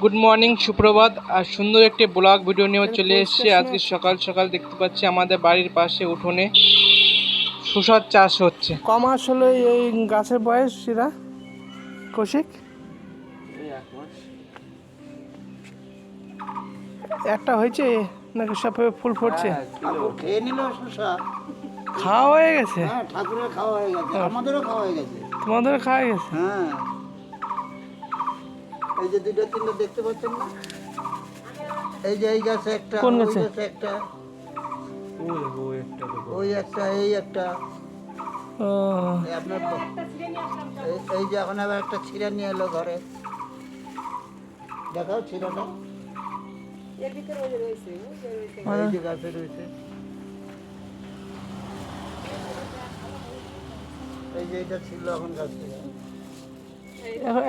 Good morning সুপ্রভাত। আর সুন্দর একটি ব্লগ ভিডিও নিয়ে চলে এসেছে। আজকে সকাল সকাল দেখতে পাচ্ছি আমাদের বাড়ির পাশে উঠোনে শসার চাষ হচ্ছে। ক মাস হলো এই গাছের বয়স সেটা কৌশিক? একটা হয়েছে নাকি সব ফুল ফুটছে? শসা। খাওয়া হয়ে গেছে? হ্যাঁ ঠাকুরের খাওয়া হয়ে গেছে। আমাদেরও খাওয়া হয়ে গেছে। তোমাদের খাওয়া গেছে? হ্যাঁ। এই যে দুটো তিনটে দেখতে পাচ্ছেন না? এই যে এই গাছে একটা কোন ওই গাছে? একটা ওই একটা এই একটা। ও। এই আপনার এই- এই যে এখন আবার একটা ছিঁড়া নিয়ে এলো ঘরে। দেখাও ছিঁড়াটা। এই যে গাছে রয়েছে। এই যে এটা ছিল এখন গাছে।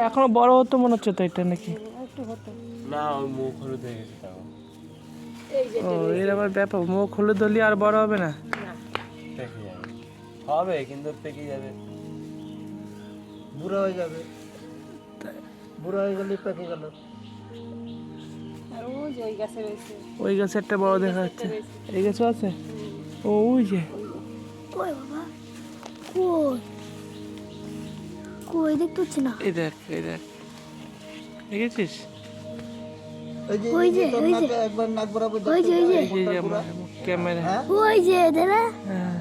এখন বড় হতো মনে হচ্ছে তো এটা নাকি? না ওই মুখ হলুদ হয়ে গেছে ও এর আবার ব্যাপার মুখ হলুদ দলি আর বড় হবে না? পেকে যাবে। হবে কিন্তু পেকে যাবে। বুড়ো হয়ে যাবে। বুড়ো হয়ে গেলে পেকে গেল। ওই গাছে একটা বড় দেখা যাচ্ছে। এই গাছও আছে? ও ওই যে। কই বাবা? কই? কই দেখতে পাচ্ছি না। এই দেখ এই দেখ। দেখেছিস? ওই যে যে, ওই যে। একবার নাক বরাবর ওই যে, ওই যে। এই যে যে আমার ক্যামেরা। হ্যাঁ? ওই যে দাদা। হ্যাঁ।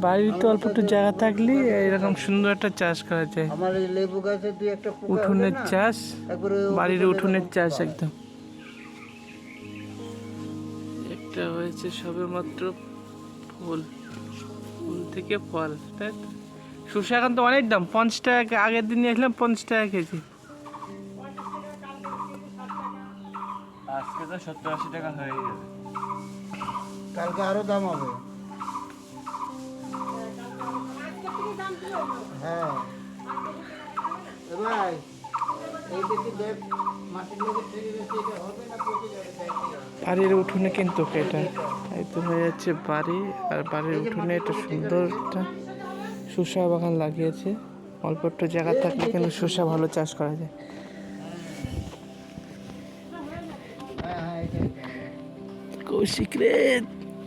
বাড়ির তো অল্প একটু জায়গা থাকলে এরকম সুন্দর একটা চাষ করা যায়। আমার লেবু গাছে দুই একটা উঠোনের চাষ? বাড়ির উঠোনের চাষ একদম। একটা হয়েছে সবে মাত্র ফুল। ফুল থেকে ফল তাই তো? শসা এখন তো অনেক দাম পঞ্চাশ টাকা আগের দিন নিয়ে আসলাম পঞ্চাশ টাকা কেজি। আজকে তো সত্তর আশি টাকা হয়ে যাবে কালকে আরও দাম হবে। হ্যাঁ। এ ভাই এই দেখি দেখ মাটির লেগে ঠেকে গেছে এটা হবে না পচে যাবে। বাড়ির উঠোনে কিন্তু এটা। এই তো হয়ে যাচ্ছে বাড়ি আর বাড়ির উঠোনে একটা সুন্দর একটা শসা বাগান লাগিয়েছে অল্প একটু জায়গা থাকলে কিন্তু শসা ভালো চাষ করা যায়। কৌশিক রে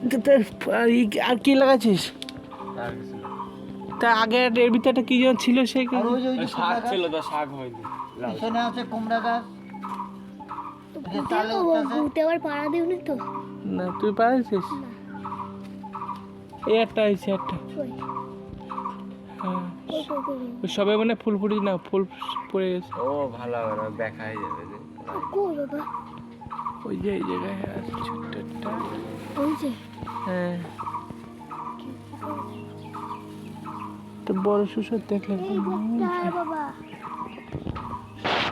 তো তোর বাড়ি- আর কি লাগাচ্ছিস। তা আগে এর ভিতরটা কি যেন ছিল ওই শাক ছিল তো শাক হয়নি। পিছনে আছে কুমড়া গাছ ভূতে আবার পাড়া দিওনি তো না তুই পারছিস এই একটা হয়েছে একটা। হ্যাঁ। ওই সবে মানে ফুল ফুটি না ফুল পড়ে গেছে। ও ভালো হবে না দেখা হয়ে যাবে যে। ওই যে এই জায়গায় আছে ছোট্ট একটা। ওই যে হ্যাঁ। তো বড় সুসর দেখলে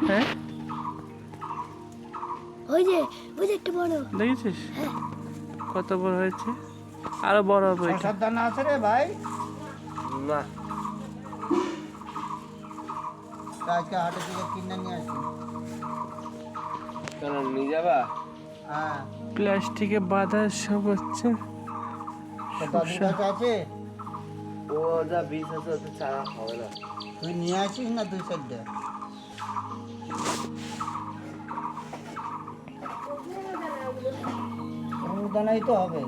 হ্যাঁ? ওই যে ওই যে একটা বড়। দেখেছিস? হ্যাঁ। কত বড় হয়েছে? আরও বড় হবে শশার দানা আছে রে ভাই। না। আজকে হাটে থেকে কিনে নিয়ে আসি কেন নিয়ে যাবা? হ্যাঁ। প্লাস্টিকে বাঁধা সব হচ্ছে। আছে ও যা বীজ আছে ওতে চারা হবে না। তুই নিয়ে আসিস না দুই সাইডটা দানাই তো হবে।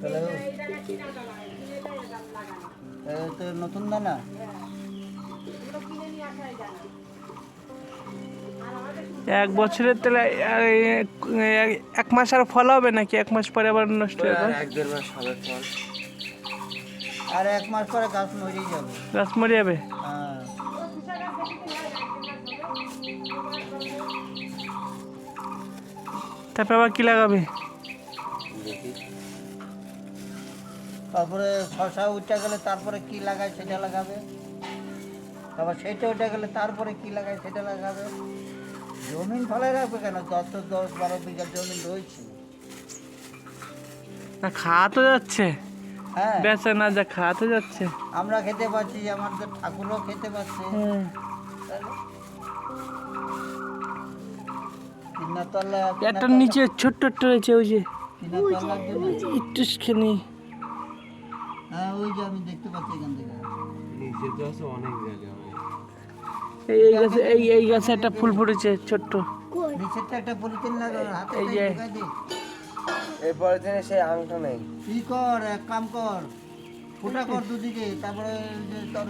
তাহলে এই তো নতুন দানা? এক বছরের তাহলে এক- মাস আর ফল হবে নাকি? এক মাস পরে আবার নষ্ট হয়ে আর এক দেড় মাস হবে ফল। আর এক মাস পরে গাছ মরেই যাবে। গাছ মরে যাবে? হ্যাঁ। তারপরে আবার কি লাগাবে? তারপরে শশা উঠে গেলে তারপরে কি লাগায় সেটা লাগাবে। তারপর সেটা উঠে গেলে তারপরে কি লাগায় সেটা লাগাবে। জমিন ফলে রাখবে কেন? দশ দশ বারো বিঘা জমিন রয়েছে। না খাওয়া তো যাচ্ছে। হ্যাঁ। বেচা না যা খাওয়া তো যাচ্ছে। আমরা খেতে পাচ্ছি আমাদের ঠাকুরও খেতে পাচ্ছে। হুম। একটা নিচে ছোট্ট একটা রয়েছে ওই যে। একটুখানি হ্যাঁ ওই যে আমি দেখতে পাচ্ছি এখান থেকে। এই এই গাছে এই এই গাছে একটা ফুল ফুটেছে ছোট্ট। নিচেরটা একটা পলিথিন লাগা হাতে এই যে- এরপরে দিনে সেই আংটা নেই। কি কর এক কাম কর ফুটা কর দুদিকে তারপরে তোর